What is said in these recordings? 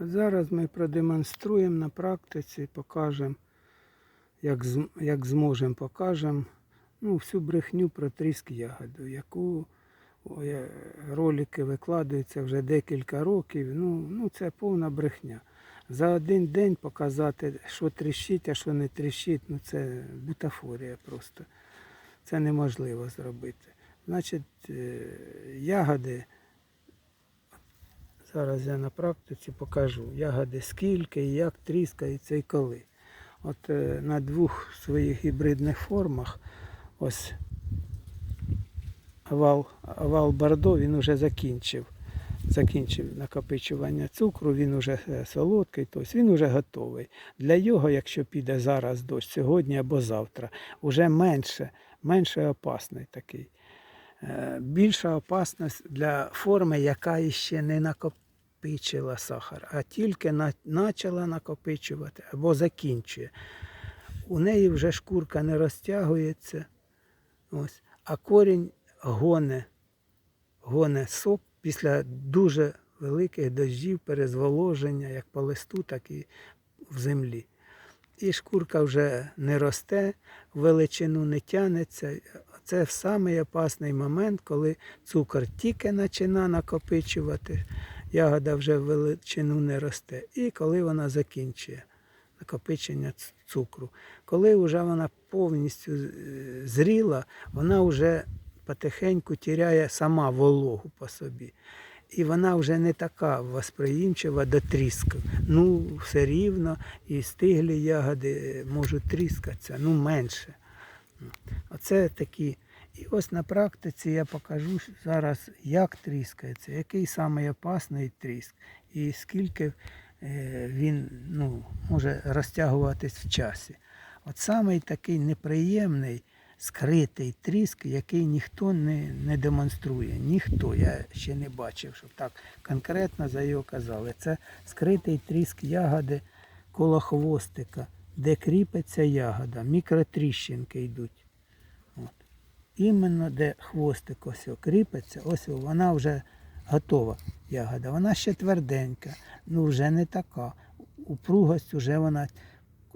Зараз ми продемонструємо на практиці, покажемо, як, як зможемо, покажемо ну, всю брехню про тріск ягоду, яку ролики викладаються вже декілька років. Ну, ну це повна брехня. За один день показати, що тріщить, а що не тріщить, ну це бутафорія просто. Це неможливо зробити. Значить, е, ягоди, зараз я на практиці покажу, ягоди скільки, як тріскаються і коли. От е, на двох своїх гібридних формах, ось овал, овал Бордо, він вже закінчив. Закінчив накопичування цукру, він вже е, солодкий, тобто він вже готовий. Для його, якщо піде зараз дощ, сьогодні або завтра, вже менше, менше опасний такий. Е, Більша опасність для форми, яка ще не накопичила сахар, а тільки на- почала накопичувати або закінчує. У неї вже шкурка не розтягується, ось, а корінь гоне, гоне сок після дуже великих дощів, перезволоження, як по листу, так і в землі. І шкурка вже не росте, величину не тягнеться. Це самий опасний момент, коли цукор тільки починає накопичувати, ягода вже в величину не росте. І коли вона закінчує накопичення цукру. Коли вже вона повністю е, зріла, вона вже потихеньку тіряє сама вологу по собі. І вона вже не така восприємчива до тріску. Ну, все рівно, і стиглі ягоди можуть тріскатися, ну менше. Оце такі. І ось на практиці я покажу зараз, як тріскається, який самий опасний тріск, і скільки е, він ну, може розтягуватись в часі. От самий такий неприємний, скритий тріск, який ніхто не, не демонструє. Ніхто. Я ще не бачив, щоб так конкретно за його казали. Це скритий тріск ягоди коло хвостика, де кріпиться ягода, мікротріщинки йдуть. Іменно де хвостик ось кріпиться, ось вона вже готова ягода. Вона ще тверденька, ну вже не така. Упругость вже вона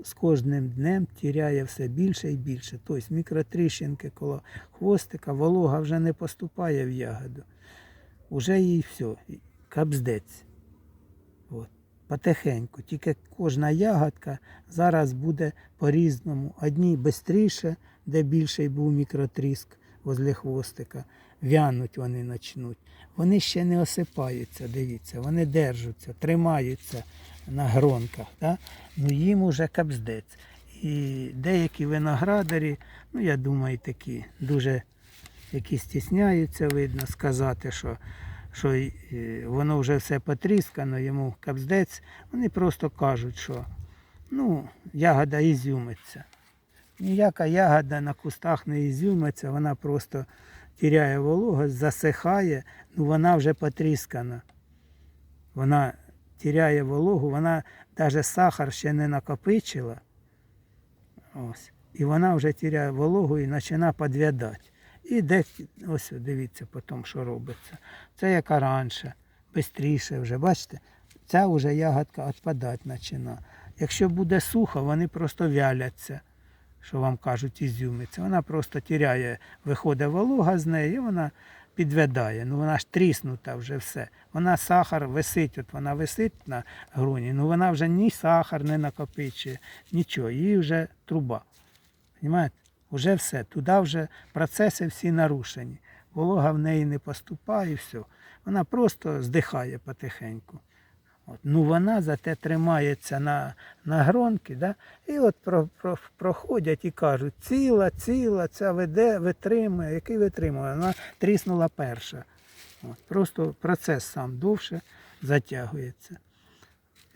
з кожним днем тіряє все більше і більше. Тобто мікротріщинки коло хвостика, волога вже не поступає в ягоду. Уже їй все, капздець. От. Потихеньку. Тільки кожна ягодка зараз буде по-різному. Одні швидше, де більший був мікротріск возле хвостика. Вянуть вони почнуть. Вони ще не осипаються, дивіться, вони держаться, тримаються на гронках. Да? Ну їм уже капздець. І деякі виноградарі, ну я думаю, такі дуже які стісняються, видно, сказати, що, що е, воно вже все потріскано, йому капздець. Вони просто кажуть, що ну, ягода ізюмиться. Ніяка ягода на кустах не ізюмиться, вона просто тіряє вологость, засихає, ну вона вже потріскана. Вона тіряє вологу, вона навіть сахар ще не накопичила. Ось. І вона вже тіряє вологу і починає підв'ядати. І де, ось дивіться потім, що робиться. Це як раніше, швидше вже, бачите, ця вже ягодка відпадати починає. Якщо буде сухо, вони просто вяляться, що вам кажуть, ізюмиться. Вона просто тіряє, виходить волога з неї, і вона підвядає. Ну вона ж тріснута вже все. Вона сахар висить, от вона висить на груні, ну вона вже ні сахар не накопичує, нічого, їй вже труба. Понимаєте? Уже все. Туди вже процеси всі нарушені. Волога в неї не поступає і все. Вона просто здихає потихеньку. От. Ну вона зате тримається на, на гронки, да? і от про, про, проходять і кажуть, ціла, ціла, ця веде, витримує, який витримує. Вона тріснула перша. От. Просто процес сам довше затягується.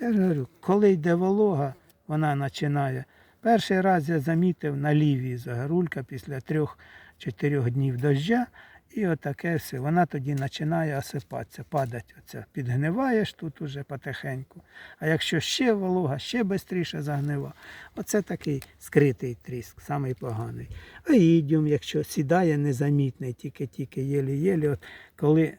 Я ж говорю, коли йде волога, вона починає. Перший раз я замітив на лівій загорулька після трьох-чотирьох днів дождя, і отаке все. Вона тоді починає осипатися, падати. Оце. Підгниваєш тут уже потихеньку. А якщо ще волога, ще швидше загнива. Оце такий скритий тріск, самий поганий. А ідіум, якщо сідає незамітний, тільки-тільки єлі-єлі, от коли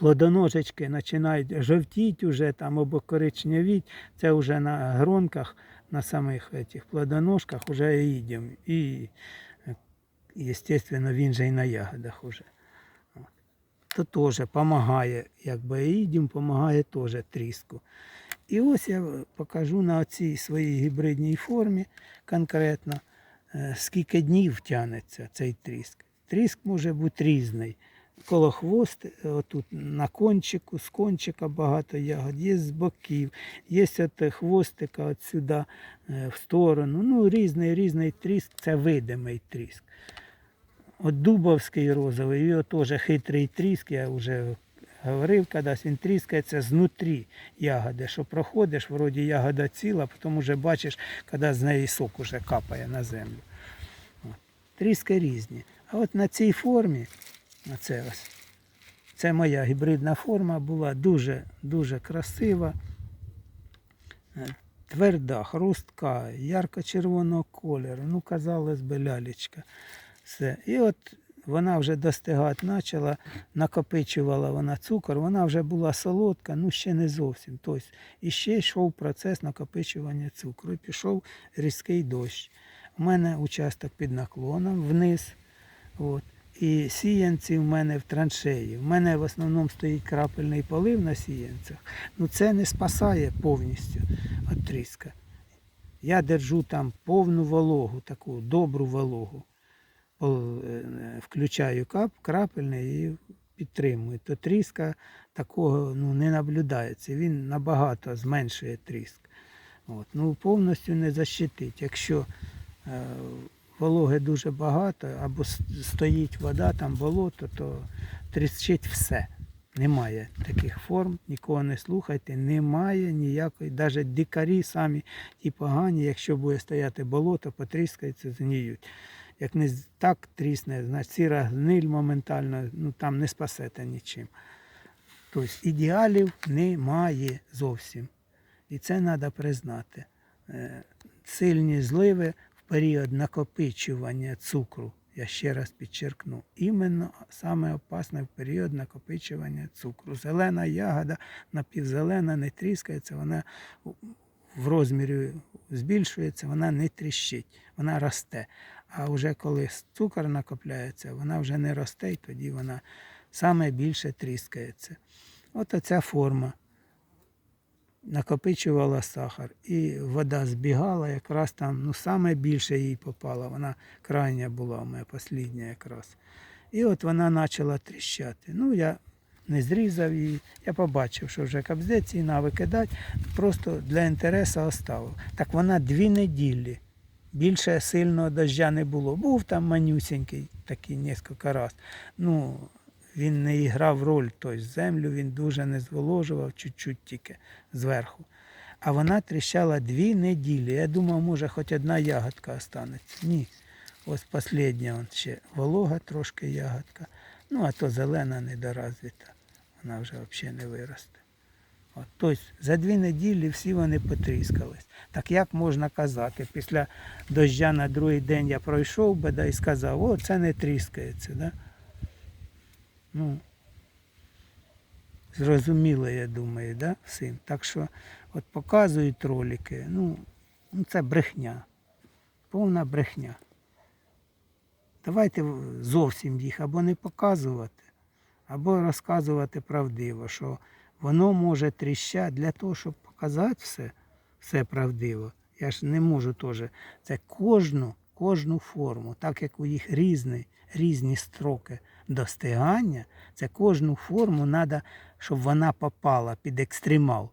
плодоножечки починають жовтіти уже там або коричневіть, це вже на гронках, на самих этих плодоножках вже їдемо. І, звісно, він же і на ягодах уже. То теж допомагає, якби їдім, допомагає теж тріску. І ось я покажу на цій своїй гібридній формі конкретно, е, скільки днів тягнеться цей тріск. Тріск може бути різний. Коло хвост, отут на кончику, з кончика багато ягод, є з боків, є от хвостика от сюди е, в сторону. Ну, різний різний тріск, це видимий тріск. От дубовський розовий, його теж хитрий тріск, я вже говорив, кадись він тріскається знутрі ягоди, що проходиш, вроді ягода ціла, потім вже бачиш, коли з неї сок уже капає на землю. Тріски різні. А от на цій формі, оце ось, це моя гібридна форма була дуже, дуже красива, е, тверда, хрустка, ярко-червоного кольору. Ну, казалось би, лялечка. Все. І от вона вже достигати почала, накопичувала вона цукор, вона вже була солодка, ну ще не зовсім. Тобто, і ще йшов процес накопичування цукру. І пішов різкий дощ. У мене участок під наклоном вниз. От. І сіянці в мене в траншеї. У мене в основному стоїть крапельний полив на сіянцях. Ну це не спасає повністю від тріска. Я держу там повну вологу, таку добру вологу. Пол- е, Включаю кап, крапельний і підтримую. То тріска такого ну, не наблюдається. Він набагато зменшує тріск. От. Ну, повністю не защитить. Якщо е, вологи дуже багато, або стоїть вода, там болото, то тріщить все. Немає таких форм, нікого не слухайте, немає ніякої, навіть дикарі самі ті погані, якщо буде стояти болото, потріскаються, згніють. Як не так трісне, значить сіра гниль моментально, ну там не спасете нічим. Тобто ідеалів немає зовсім. І це треба признати. Е, Сильні зливи в період накопичування цукру, я ще раз підчеркну, іменно саме опасне в період накопичування цукру. Зелена ягода, напівзелена, не тріскається, вона в розмірі збільшується, вона не тріщить, вона росте. А вже коли цукор накопляється, вона вже не росте, і тоді вона саме більше тріскається. От оця форма накопичувала сахар, і вода збігала, якраз там ну, саме більше їй попало. Вона крайня була у мене, послідня якраз. І от вона почала тріщати. Ну, я не зрізав її, я побачив, що вже кобзець ціна викидати, просто для інтересу оставив. Так вона дві неділі. Більше сильного дождя не було. Був там манюсенький, такий кілька раз. Ну, він не грав роль, тобто землю він дуже не зволожував, чуть-чуть тільки зверху. А вона тріщала дві неділі. Я думав, може, хоч одна ягодка останеться. Ні. Ось остання ще волога трошки ягодка. Ну, а то зелена недоразвита. Вона вже взагалі не виросте. От, тобто за дві неділі всі вони потріскались. Так як можна казати, після дождя на другий день я пройшов би да, і сказав, о, це не тріскається. Да? Ну, зрозуміло, я думаю, да, всім. Так що от показують ролики, ну, ну це брехня. Повна брехня. Давайте зовсім їх або не показувати, або розказувати правдиво, що воно може тріщати для того, щоб показати все, все правдиво. Я ж не можу теж. Це кожну, кожну форму, так як у їх різні, різні строки достигання, це кожну форму треба, щоб вона попала під екстремал.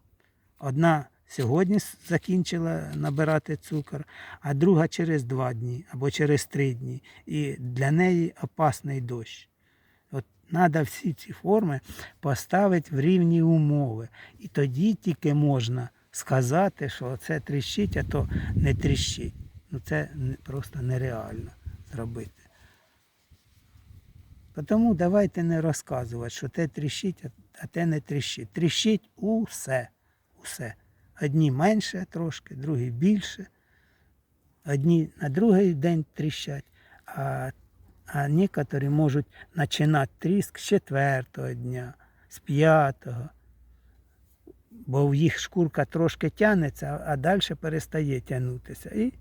Одна сьогодні закінчила набирати цукор, а друга через два дні або через три дні. І для неї опасний дощ. Треба всі ці форми поставити в рівні умови. І тоді тільки можна сказати, що це тріщить, а то не тріщить. Ну це просто нереально зробити. Тому давайте не розказувати, що те тріщить, а те не тріщить. Тріщить усе. Усе. Одні менше трошки, другі більше. Одні на другий день тріщать, а, а некоторі можуть починати тріск з четвертого дня, з п'ятого. Бо в їх шкурка трошки тягнеться, а далі перестає тягнутися. І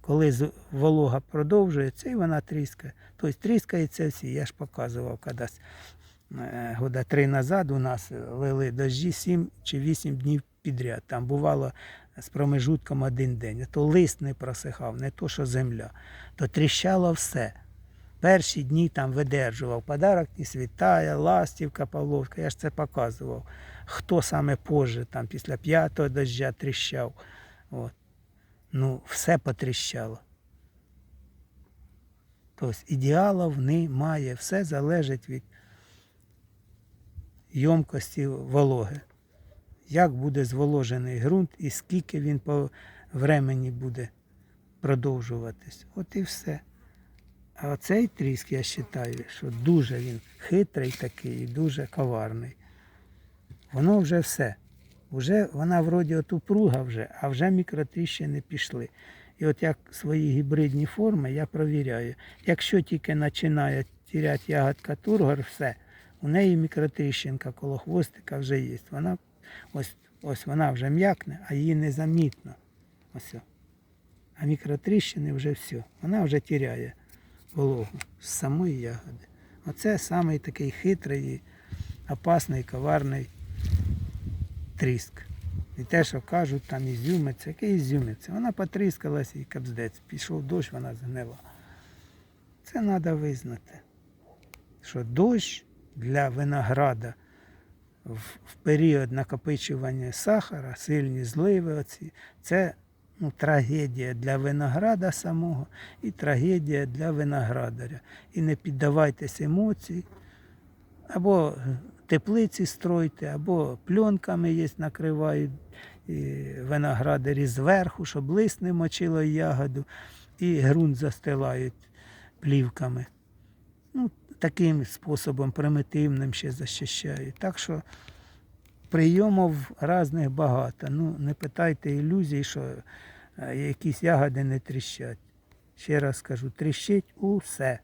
коли волога продовжується, і вона тріскає. Тобто тріскається всі. Я ж показував кадись е, года три назад у нас лили дощі 7 чи 8 днів підряд. Там бувало з промежутком один день. То лист не просихав, не то, що земля. То тріщало все. Перші дні там видержував подарок і світає, ластівка, павловка. Я ж це показував. Хто саме позже, там після п'ятого дождя тріщав. От. Ну, все потріщало. Тобто ідеалів немає, все залежить від йомкості вологи. Як буде зволожений ґрунт і скільки він по времені буде продовжуватись. От і все. А оцей тріск, я вважаю, що дуже він хитрий такий і дуже коварний. Воно вже все. Вже вона вроді от упруга вже, а вже мікротріщини пішли. І от як свої гібридні форми я провіряю. Якщо тільки починає тіряти ягодка тургор, все, у неї мікротріщинка коло хвостика вже є. Вона ось, ось вона вже м'якне, а її незамітно. Ось. А мікротріщини вже все. Вона вже тіряє вологу з самої ягоди. Оце самий такий хитрий, опасний, коварний тріск. І те, що кажуть, там ізюмиться, який ізюмиться. Вона потріскалася і капздець. Пішов дощ, вона згнила. Це треба визнати, що дощ для винограда в період накопичування сахара, сильні зливи, оці, це ну, трагедія для винограда самого і трагедія для виноградаря. І не піддавайтесь емоцій, або теплиці стройте, або пленками є, накривають виноградарі зверху, щоб лист не мочило ягоду, і ґрунт застилають плівками. Ну, таким способом примітивним ще захищають. Так що прийомів різних багато. Ну, не питайте ілюзій, що е, якісь ягоди не тріщать. Ще раз кажу, тріщить усе.